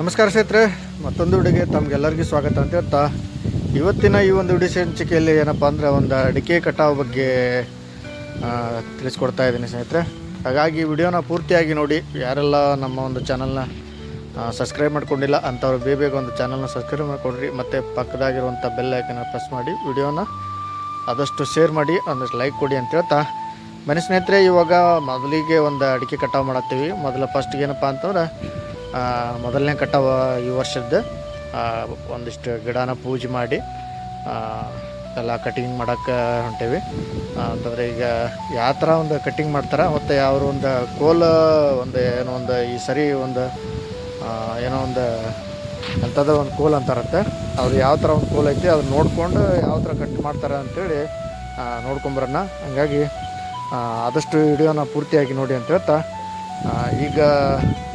ನಮಸ್ಕಾರ ಸ್ನೇಹಿತರೆ, ಮತ್ತೊಂದು ವಿಡಿಯೋಗೆ ತಮಗೆಲ್ಲರಿಗೂ ಸ್ವಾಗತ ಅಂತ ಹೇಳ್ತಾ, ಇವತ್ತಿನ ಈ ಒಂದು ವಿಡಿಯೋ ಸಂಚಿಕೆಯಲ್ಲಿ ಏನಪ್ಪ ಅಂದರೆ ಒಂದು ಅಡಿಕೆ ಕಟಾವು ಬಗ್ಗೆ ತಿಳಿಸ್ಕೊಡ್ತಾ ಇದ್ದೀನಿ ಸ್ನೇಹಿತರೆ. ಹಾಗಾಗಿ ವಿಡಿಯೋನ ಪೂರ್ತಿಯಾಗಿ ನೋಡಿ, ಯಾರೆಲ್ಲ ನಮ್ಮ ಒಂದು ಚಾನಲ್ನ ಸಬ್ಸ್ಕ್ರೈಬ್ ಮಾಡ್ಕೊಂಡಿಲ್ಲ ಅಂಥವ್ರು ಬೇಗ ಬೇಗ ಒಂದು ಚಾನಲ್ನ ಸಬ್ಸ್ಕ್ರೈಬ್ ಮಾಡಿಕೊಡ್ರಿ, ಮತ್ತು ಪಕ್ಕದಾಗಿರುವಂಥ ಬೆಲ್ ಐಕನ್ನ ಪ್ರೆಸ್ ಮಾಡಿ, ವಿಡಿಯೋನ ಆದಷ್ಟು ಶೇರ್ ಮಾಡಿ ಒಂದಷ್ಟು ಲೈಕ್ ಕೊಡಿ ಅಂತ ಹೇಳ್ತಾ. ಮನೆ ಸ್ನೇಹಿತರೆ, ಇವಾಗ ಮೊದಲಿಗೆ ಒಂದು ಅಡಿಕೆ ಕಟಾವು ಮಾಡತ್ತೀವಿ. ಮೊದಲ ಫಸ್ಟ್ಗೆ ಏನಪ್ಪ ಅಂತಂದ್ರೆ ಮೊದಲನೇ ಕಟಾವು ಈ ವರ್ಷದ್ದು ಆ, ಒಂದಿಷ್ಟು ಗಿಡನ ಪೂಜೆ ಮಾಡಿ ಎಲ್ಲ ಕಟಿಂಗ್ ಮಾಡೋಕ್ಕೆ ಹೊಂಟೇವಿ. ಅಂತಂದರೆ ಈಗ ಯಾವ ಥರ ಒಂದು ಕಟಿಂಗ್ ಮಾಡ್ತಾರೆ ಮತ್ತು ಅವರು ಒಂದು ಕೋಲ ಒಂದು ಏನೋ ಒಂದು ಈ ಸರಿ ಒಂದು ಏನೋ ಒಂದು ಅಂಥದ್ದು ಒಂದು ಕೋಲ್ ಅಂತಾರಂತೆ ಅವ್ರು ಯಾವ ಥರ ಒಂದು ಕೋಲ್ ಐತಿ ಅದನ್ನ ನೋಡಿಕೊಂಡು ಯಾವ ಥರ ಕಟ್ ಮಾಡ್ತಾರೆ ಅಂತೇಳಿ ಆ, ನೋಡ್ಕೊಂಬರೋಣ. ಹಂಗಾಗಿ ಆದಷ್ಟು ವಿಡಿಯೋನ ಪೂರ್ತಿಯಾಗಿ ನೋಡಿ ಅಂತ ಹೇಳ್ತಾ ಈಗ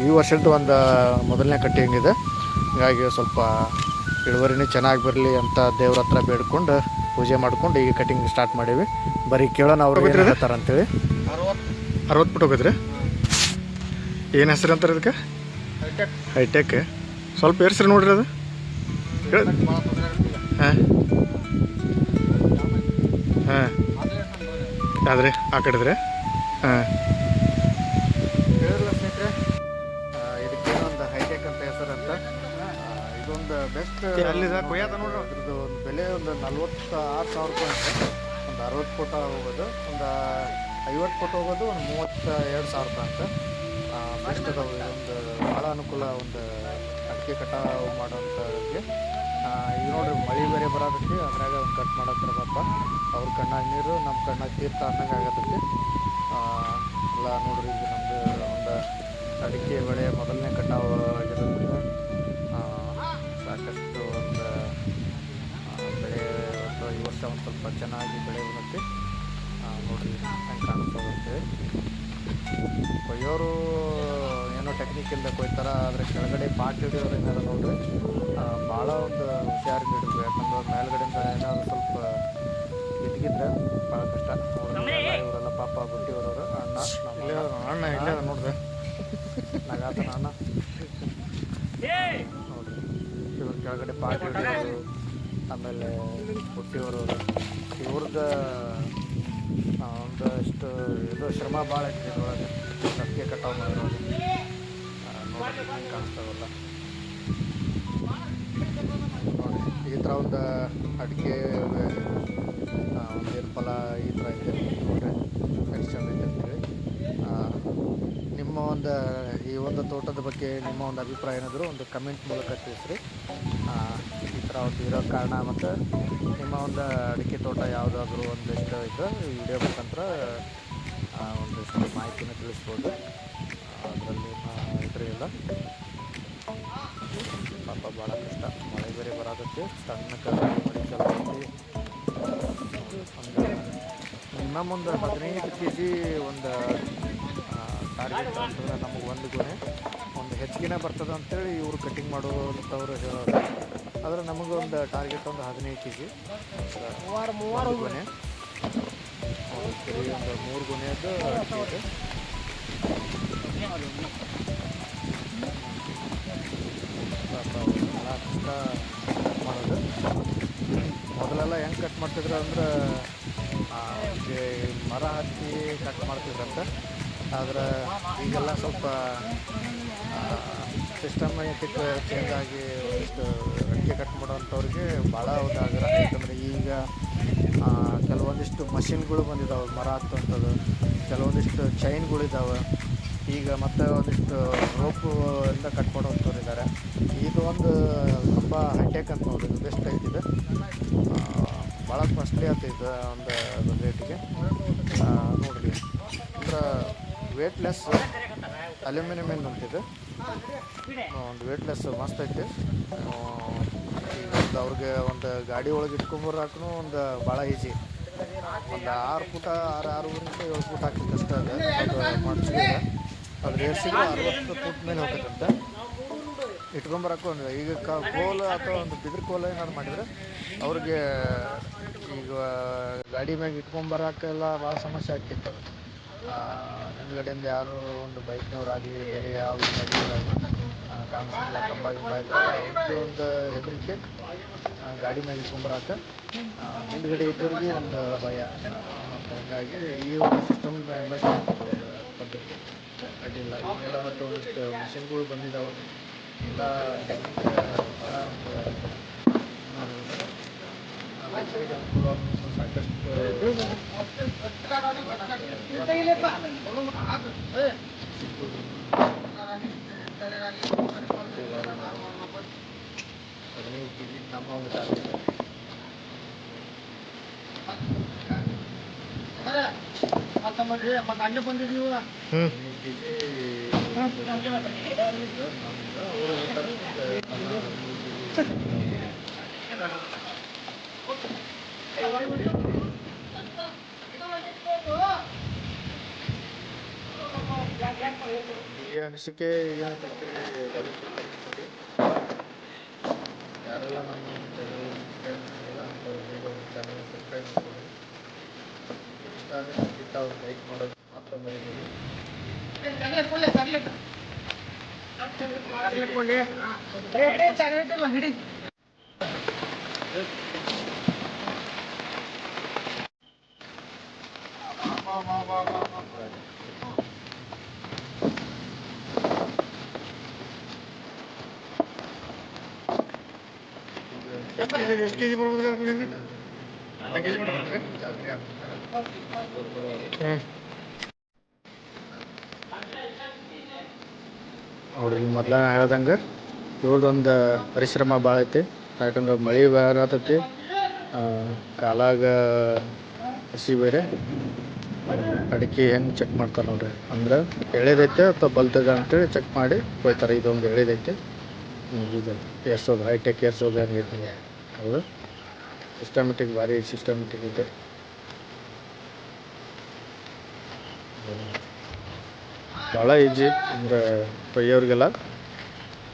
ಈ ವರ್ಷದ್ದು ಒಂದು ಮೊದಲನೇ ಕಟ್ಟಿಂಗ್ ಇದೆ ಹೀಗಾಗಿ ಸ್ವಲ್ಪ ಇಳುವರಿನೇ ಚೆನ್ನಾಗಿ ಬರಲಿ ಅಂತ ದೇವ್ರ ಹತ್ರ ಬೇಡ್ಕೊಂಡು ಪೂಜೆ ಮಾಡ್ಕೊಂಡು ಈಗ ಕಟಿಂಗ್ ಸ್ಟಾರ್ಟ್ ಮಾಡೀವಿ. ಬರೀ ಕೇಳೋಣ ಅವ್ರು ಏನು ಹೇಳ್ತಾರೆ ಅಂತೇಳಿ. ಅರವತ್ತು ಫುಟ್ ಹೋಗಿದ್ರಿ? ಏನು ಹೆಸರು ಅಂತಾರೆ ಅದಕ್ಕೆ? ಹೈಟೆಕ್. ಸ್ವಲ್ಪ ಏರ್ಸ್ರಿ ನೋಡ್ರಿ ಅದು. ಹಾಂ. ಹಾಂ. ಆದರೆ ಆ ಕಡಿದ್ರೆ? ಹಾಂ. ಅಲ್ಲಿದ ಕೊಯ್ಯಾದ ನೋಡ್ರಿ ಅದ್ರದ್ದು ಒಂದು ಬೆಲೆ ಒಂದು ನಲ್ವತ್ತು ಆರು ಸಾವಿರ ರೂಪಾಯಿ ಅಂತ ಒಂದು ಅರವತ್ತು ಫೋಟ ಹೋಗೋದು ಒಂದು ಐವತ್ತು ಫೋಟ ಹೋಗೋದು ಒಂದು ಮೂವತ್ತ ಎರಡು ಸಾವಿರ ರೂಪಾಯಿ ಅಂತ ಬೆಸ್ಟ್ ಅದಾವೆ. ಇದೊಂದು ಭಾಳ ಅನುಕೂಲ ಒಂದು ಅಡಿಕೆ ಕಟಾವು ಮಾಡೋಂಥವ್ರಿಗೆ ಈಗ ನೋಡ್ರಿ ಮಳೆ ಬೇರೆ ಬರೋದಕ್ಕೆ ಅದ್ರಾಗ ಒಂದು ಕಟ್ ಮಾಡತ್ತಾರ ಪಾಪ ಅವ್ರ ಕಣ್ಣಾಗ ನೀರು ನಮ್ಮ ಕಣ್ಣಾಗ ತೀರ್ಥ ಅನ್ನಂಗೆ ಆಗತ್ತೈತಿ. ಆ, ಎಲ್ಲ ನೋಡ್ರಿ ಇದು ನಮ್ಮದು ಒಂದು ಅಡಿಕೆ ಬೆಳೆ ಮೊದಲನೇ ಕಟಾವು ಏನೋ ಟೆಕ್ನಿಕ್ ಇಲ್ಲದೆ ಕೊಯ್ತಾರ ಆದರೆ ಕೆಳಗಡೆ ಪಾಟ್ ಹಿಡಿಯೋರು ಏನಾರ ನೋಡ್ರಿ. ಆ, ಭಾಳ ಒಂದು ಹುಷಾರಿಂದ ಹಿಡಿದ್ರು ಯಾಕಂದ್ರೆ ಮೇಲ್ಗಡೆಯಿಂದ ಏನಾದ್ರು ಸ್ವಲ್ಪ ಇದ್ಗಿದ್ರೆ ಭಾಳ ಕಷ್ಟ. ಇವರೆಲ್ಲ ಪಾಪ ಬುಟ್ಟಿಯವರವರು ಅಣ್ಣ ಅಣ್ಣ. ಇಲ್ಲೇ ಅದ ನೋಡಿದೆ ನಗಾತನ ಅಣ್ಣ. ನೋಡ್ರಿ ಇವ್ರ ಕೆಳಗಡೆ ಪಾಟ್ ಹಿಡಿಯೋರು ಆಮೇಲೆ ಬರೋರು ಇವ್ರದ್ದು ಒಂದಷ್ಟು ಇದು ಶ್ರಮ ಭಾಳ ಐತಿ ಇದ್ರೊಳಗೆ. ಅಡಿಕೆ ಕಟಾವು ಹೆಂಗೆ ಈ ಥರ ಒಂದು ಅಡಿಕೆ ಒಂದೇನು ಫಲ ಈ ಥರ ಇದೆ. ನೋಡ್ರಿ ಎಷ್ಟು ಚೆಂದ ಅಂತೇಳಿ ನಿಮ್ಮ ಒಂದು, ಈ ಒಂದು ತೋಟದ ಬಗ್ಗೆ ನಿಮ್ಮ ಒಂದು ಅಭಿಪ್ರಾಯ ಏನಾದರೂ ಒಂದು ಕಮೆಂಟ್ ಮೂಲಕ ತಿಳಿಸ್ರಿ. ಈ ಥರ ಒಂದು ಇರೋ ಕಾರಣ ಮತ್ತು ನಿಮ್ಮ ಒಂದು ಅಡಿಕೆ ತೋಟ ಯಾವುದಾದ್ರೂ ಒಂದು ಇದು, ಈ ವಿಡಿಯೋ ಮುಖಾಂತರ ಒಂದಿಷ್ಟು ಮಾಹಿತಿನ ತಿಳಿಸ್ಬೋದು. ಅದರಲ್ಲಿ ಇದ್ರಿಲ್ಲ ಪಾಪ ಭಾಳ ಕಷ್ಟ. ಮಳೆ ಬೇರೆ ಬರೋದಕ್ಕೆ ಸಣ್ಣ ಒಂದು ಒಂದು ಹದಿನೈದು ಕೆ ಜಿ ಒಂದು ಟಾರ್ಗೆಟ್ ಅಂತಂದ್ರೆ ನಮಗೆ ಒಂದು ಗುಣೆ. ಒಂದು ಹೆಚ್ಚಿಗೆನೇ ಬರ್ತದೆ ಅಂತೇಳಿ ಇವರು ಕಟ್ಟಿಂಗ್ ಮಾಡುವಂಥವ್ರು ಹೇಳೋದು ಆದರೆ ನಮಗೆ ಒಂದು ಟಾರ್ಗೆಟ್ ಒಂದು ಹದಿನೈದು ಕೆ ಜಿ ಮೂವಾರು ಮೂವಾರು ಒಂದು ಒಂದು ಮೂರು ಗುಣೆಯದ್ದು ಅಡಿಕೆ ಇದೆ ಮಾಡೋದು ಮೊದಲೆಲ್ಲ ಹೆಂಗೆ ಕಟ್ ಮಾಡ್ತಿದ್ರು ಅಂದ್ರೆ ಮರ ಹತ್ತಿ ಕಟ್ ಮಾಡ್ತಿದ್ರಂತೆ. ಆದ್ರೆ ಈಗೆಲ್ಲ ಸ್ವಲ್ಪ ಸಿಸ್ಟಮ್ ಚೇಂಜ್ ಆಗಿ ಒಂದಿಷ್ಟು ಅಡಿಕೆ ಕಟ್ ಮಾಡೋವಂಥವ್ರಿಗೆ ಭಾಳ ಒಂದು ಆಗ್ರಹ ಯಾಕಂದರೆ ಈಗ ಕೆಲವೊಂದಿಷ್ಟು ಮಷಿನ್ಗಳು ಬಂದಿದ್ದಾವೆ ಮರ ಹತ್ತುವಂಥದ್ದು. ಕೆಲವೊಂದಿಷ್ಟು ಚೈನ್ಗಳಿದ್ದಾವೆ ಈಗ ಮತ್ತೆ ಒಂದಿಷ್ಟು ರೋಪು ಎಲ್ಲ ಕಟ್ಕೊಂಡು ಹೋಗ್ತವ್ರಿದ್ದಾರೆ ಇದು ಒಂದು ತುಂಬ ಹೈಟೆಕ್ ಅಂತ ನೋಡಿದ್ರು ಬೆಸ್ಟ್ ಐತಿ ಇದು. ಭಾಳ ಕಾಸ್ಟ್ಲಿ ಆಗ್ತೈತೆ ಒಂದು ರೇಟಿಗೆ ನೋಡಿರಿ. ಅಂದ್ರೆ ವೇಟ್ಲೆಸ್ ಅಲ್ಯೂಮಿನಿಯಂ ಏನು ಅಂತಿದೆ ಒಂದು ವೇಟ್ಲೆಸ್ ಮಸ್ತ್ ಐತಿ. ಈಗ ಒಂದು ಅವ್ರಿಗೆ ಒಂದು ಗಾಡಿ ಒಳಗೆ ಇಟ್ಕೊಂಬರಾಕೂ ಒಂದು ಭಾಳ ಈಜಿ ಒಂದು ಆರು ಫುಟ, ಆರು ಆರೂವರೆಯಿಂದ ಏಳು ಫುಟ್ ಹಾಕ್ಲಿಕ್ಕೆ ಅಷ್ಟೇ ಅದು ಅದು ರೇಟ್ ಏರ್ಸಿದ್ರೆ ಅರವತ್ತು ಫುಟ್ ಮೇಲೆ ಹೋಗ್ತದಂತೆ ಇಟ್ಕೊಂಬರಕ್ಕೂ ಒಂದು ಈಗ ಕ ಕೋಲು ಅಥವಾ ಒಂದು ಬಿದಿರು ಕೋಲು ಏನಾದ್ರು ಮಾಡಿದರೆ ಅವ್ರಿಗೆ ಈಗ ಗಾಡಿ ಮ್ಯಾಗ ಇಟ್ಕೊಂಬರಕ್ಕೆಲ್ಲ ಭಾಳ ಸಮಸ್ಯೆ ಆಗ್ತಿತ್ತು. ಹಿಂದ್ಗಡೆಯಿಂದ ಯಾರು ಒಂದು ಬೈಕ್ನವ್ರಾಗಲಿ ಬೇರೆ ಯಾವ ಕಾಣಿಸಿಲ್ಲ ಕಂಬ ಗಿಂಬ ಅವ್ರ್ದು ಒಂದು ಹೆದರಿಕೆ ಗಾಡಿ ಮೇಲೆ ಇಟ್ಕೊಂಬರಾಕ ಆ, ಹಿಂದ್ಗಡೆ ಇದ್ದವ್ರಿಗೆ ಒಂದು ಭಯ ಹಾಗಾಗಿ ಈ ಒಂದು ಸಿಸ್ಟಮ್ ಪದ್ಧತಿ ಅಡ್ಡಿಲ್ಲ ಈಗೆಲ್ಲ ಮತ್ತು ಒಂದಿಷ್ಟು ಮಿಷಿನ್ಗಳು ಬಂದಿದ್ದಾವೆ ಎಲ್ಲ ಟೆಕ್ನಿಕ್ ಭಾಳ ಒಂದು ಮಾಡ್ಬೋದು. ಆ, ರೈತರಿಗೆ ಅನುಕೂಲವನ್ನು ಸಾಕಷ್ಟು ಕಡಿಮೆ ಕೆಜಿ ನಮ್ಮ ಒಂದು ಟಾರ್ಗೆಟ್ ಹ್ಞೂ ಈ ಅನಿಸಿಕೆ ಏನಂತಂದ್ರೆ ಯಾರೆಲ್ಲ ನಮ್ಮ ಚಾನಲ್ ಸಬ್ಸ್ಕ್ರೈಬ್ ಮಾಡ್ಕೊಂಡು ಇಷ್ಟ ಆದರೆ ಖಂಡಿತ ಅವ್ರು ಲೈಕ್ ಮಾಡೋದು ಮಾತ್ರ ಮರಿಬೇಡಿ ಎಷ್ಟು ಕೆ ಜಿ ಬರ್ಬೋದು ನೋಡ್ರಿ ಮೊದ್ಲ ಹೇಳ್ದಂಗೆ ಇವ್ರದ್ದೊಂದು ಪರಿಶ್ರಮ ಭಾಳ ಐತಿ. ಯಾಕಂದ್ರೆ ಮಳೆ ಬರತೈತಿ ಕಾಲಾಗ ಹಸಿ ಬೇರೆ. ಅಡಿಕೆ ಹೆಂಗೆ ಚೆಕ್ ಮಾಡ್ತಾರೆ ನೋಡ್ರಿ. ಅಂದ್ರೆ ಎಳೆದೈತೆ ಅಥವಾ ಬಲ್ತದ ಅಂತೇಳಿ ಚೆಕ್ ಮಾಡಿ ಹೋಗ್ತಾರೆ ಇದೊಂದು ಎಳೆದೈತೆ. ಇದು ಎಷ್ಟೋದು ಹೈಟೆಕ್ ಏರ್ಸೋದು ಹೆಂಗೈತಿ ಹೌದು? ಸಿಸ್ಟಮೆಟಿಕ್ ಭಾರಿ ಸಿಸ್ಟಮೆಟಿಕ್ ಇದೆ. ಭಾಳ ಈಜಿ ಅಂದ್ರೆ ಪೈಯವ್ರಿಗೆಲ್ಲ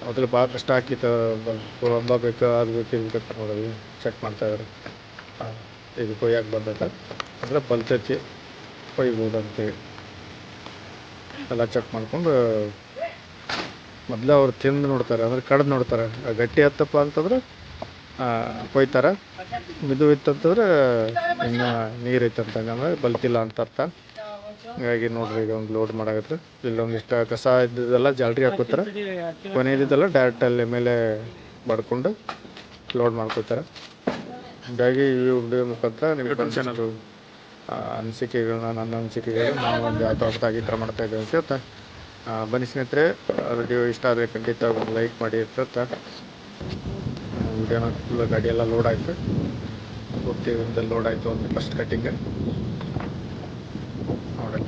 ಮೊದಲು ಭಾಳ ಕಷ್ಟ ಆಕಿತ್ತು ಬಂದ ಬೇಕು ಅದು ಬೇಕು ಇದು ಬೇಕು ನೋಡೋದು ಚೆಕ್ ಮಾಡ್ತಾ ಇದ್ರು. ಹಾಂ ಇದು ಕೊಯ್ಯಕ್ಕೆ ಬಂದೈತೆ? ಅಂದರೆ ಬಲ್ತೈತಿ ಕೊಯ್ಬೋದು ಅಂತೇಳಿ ಎಲ್ಲ ಚೆಕ್ ಮಾಡ್ಕೊಂಡು, ಮೊದಲು ಅವ್ರು ತಿಂದು ನೋಡ್ತಾರೆ, ಅಂದ್ರೆ ಕಡ್ದು ನೋಡ್ತಾರೆ. ಗಟ್ಟಿ ಹತ್ತಪ್ಪ ಅಂತಂದ್ರೆ ಕೊಯ್ತಾರೆ. ಮಿದು ಇತ್ತಂತಂದ್ರೆ ಇನ್ನು ನೀರು ಐತಂತ ಹಂಗಂದ್ರೆ ಬಲ್ತಿಲ್ಲ ಅಂತ ಅರ್ಥ. ಹೀಗಾಗಿ ನೋಡ್ರಿ ಈಗ ಒಂದು ಲೋಡ್ ಇಲ್ಲೊಂದು ಇಲ್ಲೊಂದಿಷ್ಟು ಕಸ ಇದ್ದದೆಲ್ಲ ಜಾಲ್ರಿ ಹಾಕೋತಾರೆ. ಕೊನೆಯದಿದ್ದೆಲ್ಲ ಡೈರೆಕ್ಟ್ ಅಲ್ಲಿ ಮೇಲೆ ಬಡ್ಕೊಂಡು ಲೋಡ್ ಮಾಡ್ಕೋತಾರೆ. ಹಾಗಾಗಿ ಈ ವಿಡಿಯೋ ಮುಖಾಂತರ ನಿಮಗೆ ಅನಿಸಿಕೆಗಳು ಅನಿಸಿಕೆಗಳನ್ನ ನನ್ನ ಅನಿಸಿಕೆಗಳು ನಾನು ಒಂದು ಯಾವ ತೋಟದಾಗ ಈ ಥರ ಮಾಡ್ತಾ ಇದ್ದೇವೆ ಅಂತ ಹೇಳ್ತಾ, ಬನ್ನಿ ಸ್ನೇಹಿತರೆ ವಿಡಿಯೋ ಇಷ್ಟ ಆದರೆ ಖಂಡಿತ ಒಂದು ಲೈಕ್ ಮಾಡಿ ಅಂತ ವಿಡಿಯೋನ ಫುಲ್ ಗಾಡಿ ಎಲ್ಲ ಲೋಡ್ ಆಯಿತು. ಪೂರ್ತಿ ಒಂದು ಲೋಡ್ ಆಯಿತು ಒಂದು ಫಸ್ಟ್ ಕಟ್ಟಿಂಗ್ ನೋಡಿ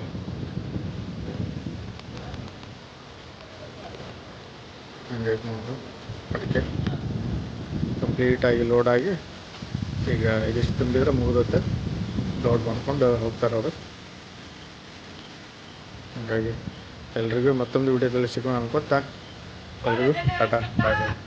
ಹಂಗೈತೆ ನೋಡು. ಅದಕ್ಕೆ ಕಂಪ್ಲೀಟಾಗಿ ಆಗಿ ಈಗ ಇದಿಷ್ಟು ತುಂಬಿದ್ರೆ ಮುಗಿದುತ್ತೆ ಲೋಡ್ ಮಾಡ್ಕೊಂಡು ಹೋಗ್ತಾರೆ ಅವರು. ಹಾಗಾಗಿ ಎಲ್ರಿಗೂ ಮತ್ತೊಂದು ವಿಡಿಯೋದಲ್ಲಿ ಸಿಗೋಣ ಅನ್ಕೊತಾ. ಎಲ್ರಿಗೂ ಟಾಟಾ ಬಾಯ್ ಬಾಯ್